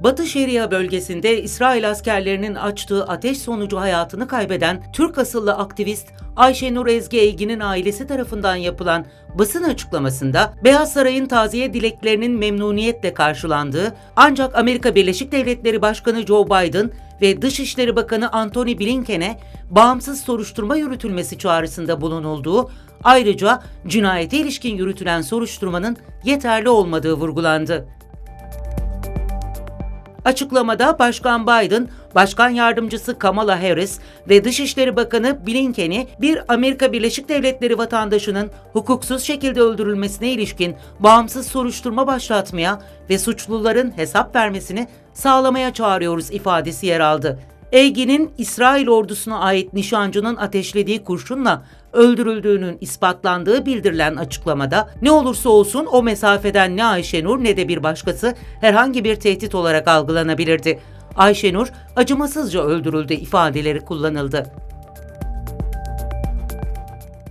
Batı Şeria bölgesinde İsrail askerlerinin açtığı ateş sonucu hayatını kaybeden Türk asıllı aktivist Ayşenur Ezgi Eygin'in ailesi tarafından yapılan basın açıklamasında Beyaz Saray'ın taziye dileklerinin memnuniyetle karşılandığı ancak Amerika Birleşik Devletleri Başkanı Joe Biden ve Dışişleri Bakanı Antony Blinken'e bağımsız soruşturma yürütülmesi çağrısında bulunulduğu, ayrıca cinayete ilişkin yürütülen soruşturmanın yeterli olmadığı vurgulandı. Açıklamada Başkan Biden, Başkan Yardımcısı Kamala Harris ve Dışişleri Bakanı Blinken'i bir Amerika Birleşik Devletleri vatandaşının hukuksuz şekilde öldürülmesine ilişkin bağımsız soruşturma başlatmaya ve suçluların hesap vermesini sağlamaya çağırıyoruz ifadesi yer aldı. Eygin'in İsrail ordusuna ait nişancının ateşlediği kurşunla öldürüldüğünün ispatlandığı bildirilen açıklamada ne olursa olsun o mesafeden ne Ayşenur ne de bir başkası herhangi bir tehdit olarak algılanabilirdi. Ayşenur acımasızca öldürüldü ifadeleri kullanıldı.